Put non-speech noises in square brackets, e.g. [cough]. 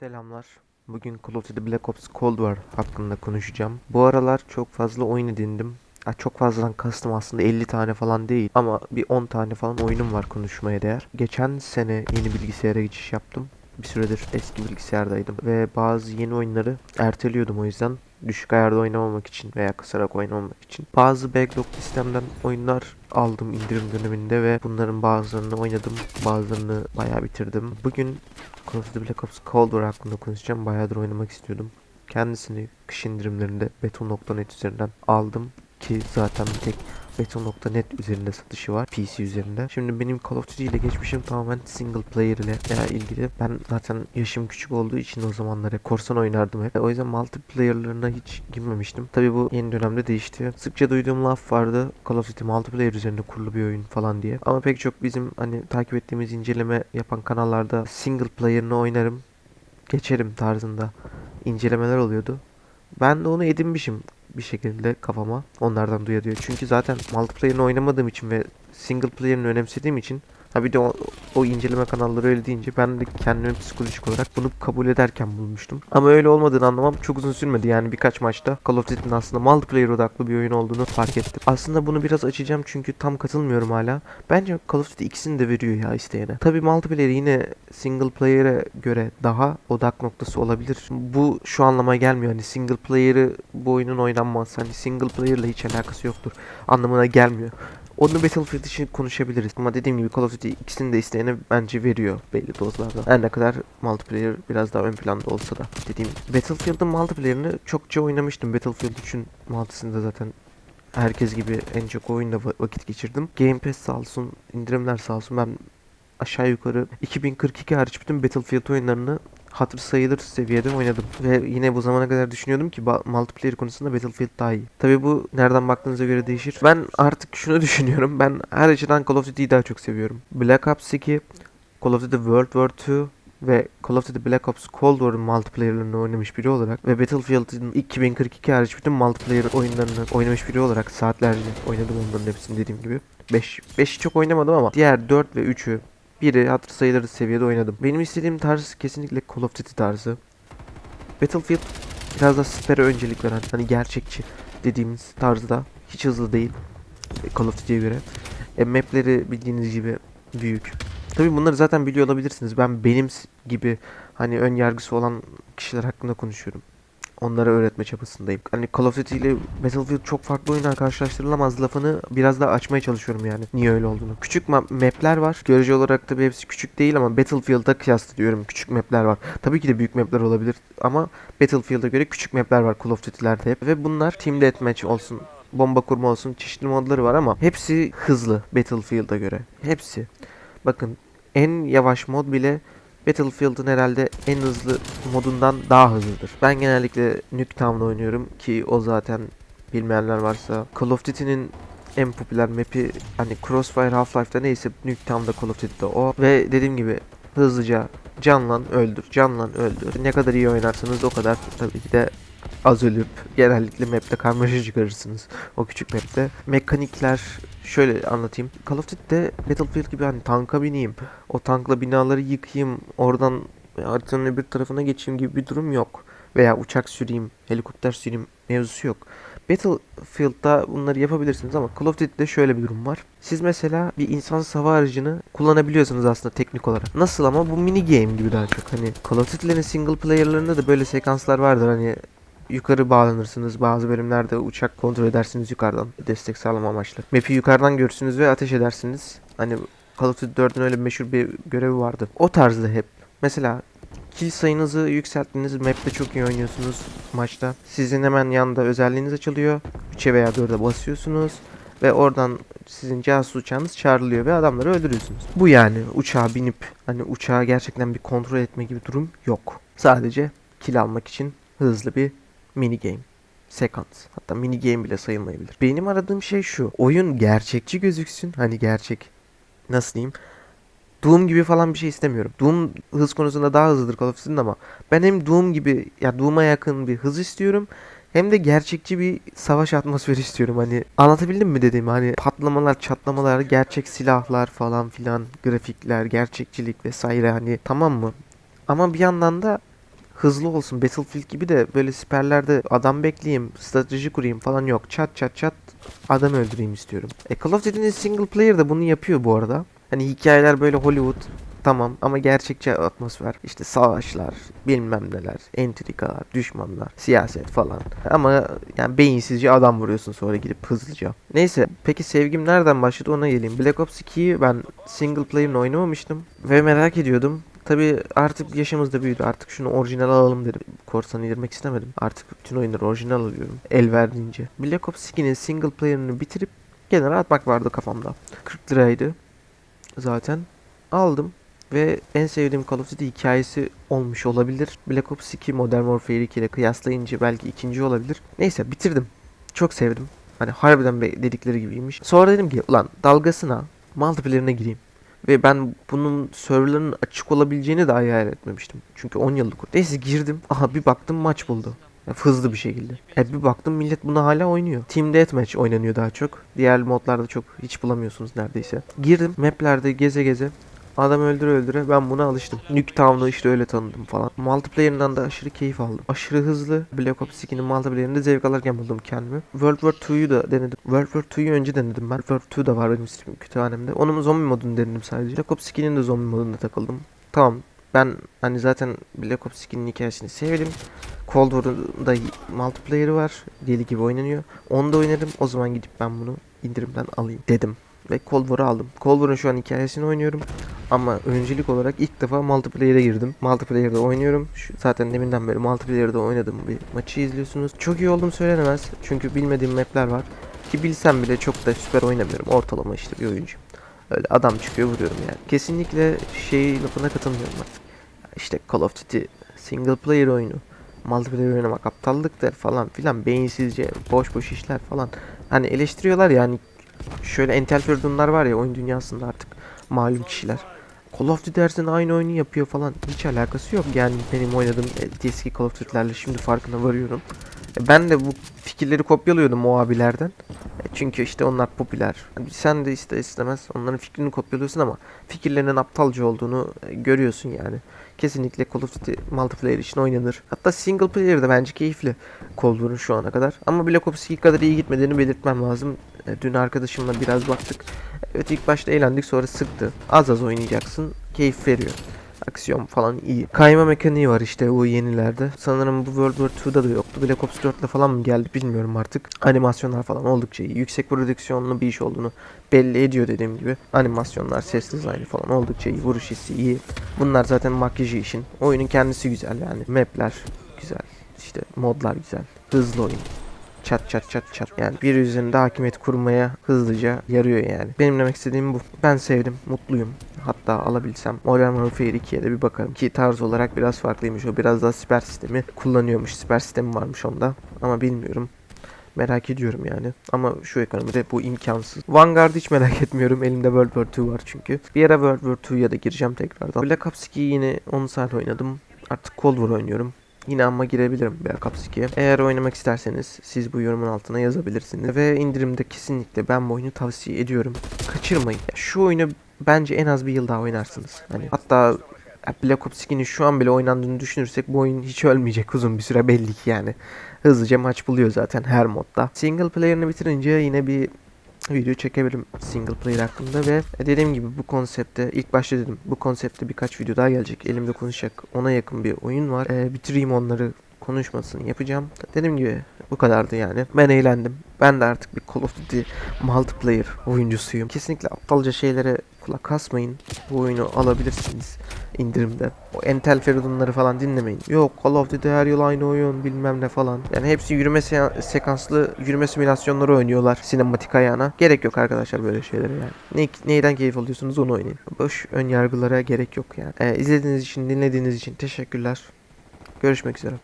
Selamlar. Bugün Call of Duty Black Ops Cold War hakkında konuşacağım. Bu aralar çok fazla oyun edindim. Ya çok fazladan kastım aslında 50 tane falan değil ama bir 10 tane falan oyunum var konuşmaya değer. Geçen sene yeni bilgisayara geçiş yaptım. Bir süredir eski bilgisayardaydım ve bazı yeni oyunları erteliyordum o yüzden düşük ayarda oynamamak için veya kısarak oynamamak için. Bazı backlog listemden oyunlar aldım indirim döneminde ve bunların bazılarını oynadım, bazılarını bayağı bitirdim. Bugün Call of Duty Black Ops Cold War hakkında konuşacağım. Bayağıdır oynamak istiyordum. Kendisini kış indirimlerinde Beton.net üzerinden aldım ki zaten bir tek Beton.net üzerinde satışı var PC üzerinde. Şimdi benim Call of Duty ile geçmişim tamamen single player ile ilgili. Ben zaten yaşım küçük olduğu için o zamanlar hep korsan oynardım hep. O yüzden multiplayer'larına hiç girmemiştim. Tabi bu yeni dönemde değişti. Sıkça duyduğum laf vardı. Call of Duty multiplayer üzerinde kurulu bir oyun falan diye. Ama pek çok bizim hani takip ettiğimiz inceleme yapan kanallarda single player'ını oynarım. Geçerim tarzında incelemeler oluyordu. Ben de onu edinmişim bir şekilde kafama onlardan duya duya. Çünkü zaten multiplayer'ını oynamadığım için ve single player'ını önemsediğim için ha bir de o, o inceleme kanalları öyle deyince ben de kendimi psikolojik olarak bunu kabul ederken bulmuştum. Ama öyle olmadığını anlamam çok uzun sürmedi. Yani birkaç maçta Call of Duty'nin aslında multiplayer odaklı bir oyun olduğunu fark ettim. Aslında bunu biraz açacağım çünkü tam katılmıyorum hala. Bence Call of Duty ikisini de veriyor ya isteyene. Tabi multiplayer yine single player'e göre daha odak noktası olabilir. Bu şu anlama gelmiyor. Hani single player'ı bu oyunun oynanmaz. Hani single player'la hiç alakası yoktur. Anlamına gelmiyor. Onu Battlefield için konuşabiliriz. Ama dediğim gibi Call of Duty ikisini de isteyene bence veriyor belli dozlarda. Her ne kadar multiplayer biraz daha ön planda olsa da. Dediğim. Battlefield'ın multiplayer'ını çokça oynamıştım. Battlefield 3'ün multisinde zaten herkes gibi en çok oyunda va- vakit geçirdim. Game Pass sağ olsun, indirimler sağ olsun. Ben aşağı yukarı 2042 hariç bütün Battlefield oyunlarını hatır sayılır seviyede oynadım. Ve yine bu zamana kadar düşünüyordum ki multiplayer konusunda Battlefield daha iyi. Tabi bu nereden baktığınıza göre değişir. Ben artık şunu [laughs] düşünüyorum. Ben her açıdan Call of Duty'yi daha çok seviyorum. Black Ops 2, Call of Duty World War 2 ve Call of Duty Black Ops Cold War'ın multiplayer'larını oynamış biri olarak ve Battlefield'ın 2042 hariç bütün multiplayer oyunlarını oynamış biri olarak saatlerce oynadım onların hepsini dediğim gibi. 5 5'i çok oynamadım ama diğer 4 ve 3'ü biri hatır sayılır seviyede oynadım. Benim istediğim tarz kesinlikle Call of Duty tarzı. Battlefield biraz da spere öncelik veren hani gerçekçi dediğimiz tarzda hiç hızlı değil Call of Duty'ye göre. E, mapleri bildiğiniz gibi büyük. Tabii bunları zaten biliyor olabilirsiniz. Ben benim gibi hani ön yargısı olan kişiler hakkında konuşuyorum. Onlara öğretme çabasındayım. Hani Call of Duty ile Battlefield çok farklı oyunlar karşılaştırılamaz lafını biraz daha açmaya çalışıyorum yani. Niye öyle olduğunu. Küçük ma- map'ler var. Görece olarak tabii hepsi küçük değil ama Battlefield'a kıyasla diyorum küçük map'ler var. Tabii ki de büyük map'ler olabilir ama Battlefield'a göre küçük map'ler var Call of Duty'lerde hep. Ve bunlar Team Deathmatch olsun, bomba kurma olsun çeşitli modları var ama hepsi hızlı Battlefield'a göre. Hepsi. Bakın en yavaş mod bile Battlefield'ın herhalde en hızlı modundan daha hızlıdır. Ben genellikle Nuketown'da oynuyorum ki o zaten bilmeyenler varsa. Call of Duty'nin en popüler map'i hani Crossfire Half-Life'da neyse Nuketown'da Call of Duty'de o. Ve dediğim gibi hızlıca canlan öldür canlan öldür. Ne kadar iyi oynarsanız o kadar tabii ki de az ölüp genellikle map'te karmaşa çıkarırsınız o küçük map'te. Mekanikler şöyle anlatayım. Call of Duty'de Battlefield gibi hani tanka bineyim, o tankla binaları yıkayım, oradan haritanın öbür tarafına geçeyim gibi bir durum yok. Veya uçak süreyim, helikopter süreyim mevzusu yok. Battlefield'da bunları yapabilirsiniz ama Call of Duty'de şöyle bir durum var. Siz mesela bir insansız hava aracını kullanabiliyorsunuz aslında teknik olarak. Nasıl ama bu mini game gibi daha çok. Hani Call of Duty'lerin single player'larında da böyle sekanslar vardır hani yukarı bağlanırsınız. Bazı bölümlerde uçak kontrol edersiniz yukarıdan destek sağlama amaçlı. Map'i yukarıdan görürsünüz ve ateş edersiniz. Hani Call of Duty 4'ün öyle meşhur bir görevi vardı. O tarzda hep. Mesela kill sayınızı yükselttiniz. Map'te çok iyi oynuyorsunuz maçta. Sizin hemen yanında özelliğiniz açılıyor. 3'e veya 4'e basıyorsunuz. Ve oradan sizin casus uçağınız çağrılıyor ve adamları öldürüyorsunuz. Bu yani uçağa binip hani uçağı gerçekten bir kontrol etme gibi durum yok. Sadece kill almak için hızlı bir mini game. Sekans. Hatta mini game bile sayılmayabilir. Benim aradığım şey şu. Oyun gerçekçi gözüksün. Hani gerçek nasıl diyeyim? Doom gibi falan bir şey istemiyorum. Doom hız konusunda daha hızlıdır Call of Duty'nin ama ben hem Doom gibi ya Doom'a yakın bir hız istiyorum hem de gerçekçi bir savaş atmosferi [laughs] istiyorum. Hani anlatabildim mi dediğimi? Hani patlamalar, çatlamalar, gerçek silahlar falan filan, grafikler, gerçekçilik vesaire hani tamam mı? Ama bir yandan da hızlı olsun Battlefield gibi de böyle siperlerde adam bekleyeyim, strateji kurayım falan yok. Çat çat çat adam öldüreyim istiyorum. E Call of Duty'nin single player de bunu yapıyor bu arada. Hani hikayeler böyle Hollywood tamam ama gerçekçi atmosfer. İşte savaşlar, bilmem neler, entrikalar, düşmanlar, siyaset falan. Ama yani beyinsizce adam vuruyorsun sonra gidip hızlıca. Neyse peki sevgim nereden başladı ona geleyim. Black Ops 2'yi ben single player'ını oynamamıştım ve merak ediyordum. Tabi artık yaşımız da büyüdü. Artık şunu orijinal alalım dedim. Korsanı indirmek istemedim. Artık bütün oyunları orijinal alıyorum. El verdiğince. Black Ops 2'nin single player'ını bitirip kenara atmak vardı kafamda. 40 liraydı. Zaten aldım. Ve en sevdiğim Call of Duty hikayesi olmuş olabilir. Black Ops 2 Modern Warfare 2 ile kıyaslayınca belki ikinci olabilir. Neyse bitirdim. Çok sevdim. Hani harbiden dedikleri gibiymiş. Sonra dedim ki ulan dalgasına multiplayer'ine gireyim. Ve ben bunun serverlarının açık olabileceğini de hayal etmemiştim. Çünkü 10 yıllık. Neyse girdim. Aha bir baktım maç buldu. Ya, hızlı bir şekilde. E bir baktım millet bunu hala oynuyor. Team Deathmatch oynanıyor daha çok. Diğer modlarda çok hiç bulamıyorsunuz neredeyse. Girdim maplerde geze geze. Adam öldüre öldüre ben buna alıştım. Nuketown'u işte öyle tanıdım falan. Multiplayer'ından da aşırı keyif aldım. Aşırı hızlı. Black Ops 2'nin multiplayer'inde zevk alırken buldum kendimi. World War 2'yu da denedim. World War 2'yu önce denedim ben. World War 2 da var benim kütüphanemde. Onun zombi modunu denedim sadece. Black Ops 2'nin de zombi modunda takıldım. Tamam. Ben hani zaten Black Ops 2'nin hikayesini sevdim. Cold War'un da multiplayer'ı var. Deli gibi oynanıyor. Onu da oynarım. O zaman gidip ben bunu indirimden alayım dedim. Ve Cold War'ı aldım. Cold War'un şu an hikayesini oynuyorum. Ama öncelik olarak ilk defa multiplayer'e girdim. Multiplayer'da oynuyorum. Şu, zaten deminden beri multiplayer'da oynadığım bir maçı izliyorsunuz. Çok iyi olduğum söylenemez. Çünkü bilmediğim map'ler var. Ki bilsem bile çok da süper oynamıyorum. Ortalama işte bir oyuncu. Öyle adam çıkıyor vuruyorum yani. Kesinlikle şey lafına katılmıyorum ben. İşte Call of Duty single player oyunu. Multiplayer oynamak aptallıktır falan filan. Beyinsizce boş boş işler falan. Hani eleştiriyorlar yani şöyle entel feridunlar var ya oyun dünyasında artık malum kişiler. Call of Duty dersin aynı oyunu yapıyor falan. Hiç alakası yok yani benim oynadığım eski Call of Duty'lerle şimdi farkına varıyorum. E, Ben de bu fikirleri kopyalıyordum o abilerden. E, Çünkü işte onlar popüler. Sen de iste istemez onların fikrini kopyalıyorsun ama fikirlerinin aptalca olduğunu e, görüyorsun yani. Kesinlikle Call of Duty multiplayer için oynanır. Hatta single player de bence keyifli Cold War'un şu ana kadar. Ama Black Ops 2 kadar iyi gitmediğini belirtmem lazım. E, Dün arkadaşımla biraz baktık. Evet ilk başta eğlendik sonra sıktı. Az az oynayacaksın. Keyif veriyor. Aksiyon falan iyi. Kayma mekaniği var işte o yenilerde. Sanırım bu World War 2'da da yoktu. Black Ops 4'le falan mı geldi bilmiyorum artık. Animasyonlar falan oldukça iyi. Yüksek prodüksiyonlu bir iş olduğunu belli ediyor dediğim gibi. Animasyonlar, ses dizaynı falan oldukça iyi. Vuruş hissi iyi. Bunlar zaten makyajı işin. Oyunun kendisi güzel yani. Map'ler güzel. İşte modlar güzel. Hızlı oyun çat çat çat çat. Yani bir üzerinde hakimiyet kurmaya hızlıca yarıyor yani. Benim demek istediğim bu. Ben sevdim, mutluyum. Hatta alabilsem Modern Warfare 2'ye de bir bakarım. Ki tarz olarak biraz farklıymış. O biraz daha siper sistemi kullanıyormuş. Siper sistemi varmış onda. Ama bilmiyorum. Merak ediyorum yani. Ama şu ekonomide bu imkansız. Vanguard'ı hiç merak [laughs] etmiyorum. Elimde World War 2 var çünkü. Bir ara World War 2'ya da gireceğim tekrardan. Black Ops 2'yi yine 10 saat oynadım. Artık Cold War oynuyorum. Yine ama girebilirim Black Ops 2'ye. Eğer oynamak isterseniz siz bu yorumun altına yazabilirsiniz. Ve indirimde kesinlikle ben bu oyunu tavsiye ediyorum. Kaçırmayın. Ya şu oyunu bence en az bir yıl daha oynarsınız. Hani hatta Black Ops 2'nin şu an bile oynandığını düşünürsek bu oyun hiç ölmeyecek uzun bir süre belli ki yani. Hızlıca maç buluyor zaten her modda. Single player'ını bitirince yine bir video çekebilirim single player hakkında ve dediğim gibi bu konsepte ilk başta dedim bu konsepte birkaç video daha gelecek. Elimde konuşacak ona yakın bir oyun var. Ee, bitireyim onları konuşmasını yapacağım. Dediğim gibi bu kadardı yani. Ben eğlendim ben de artık bir Call of Duty multiplayer oyuncusuyum. Kesinlikle aptalca şeylere kulak asmayın. Bu oyunu alabilirsiniz indirimde. O entel feridunları falan dinlemeyin. Yok Call of Duty her yıl aynı oyun bilmem ne falan. Yani hepsi yürüme se- sekanslı yürüme simülasyonları oynuyorlar sinematik ayağına. Gerek yok arkadaşlar böyle şeylere yani. Ne, neyden keyif alıyorsunuz onu oynayın. Boş ön yargılara gerek yok yani. Ee, izlediğiniz için dinlediğiniz için teşekkürler. Görüşmek üzere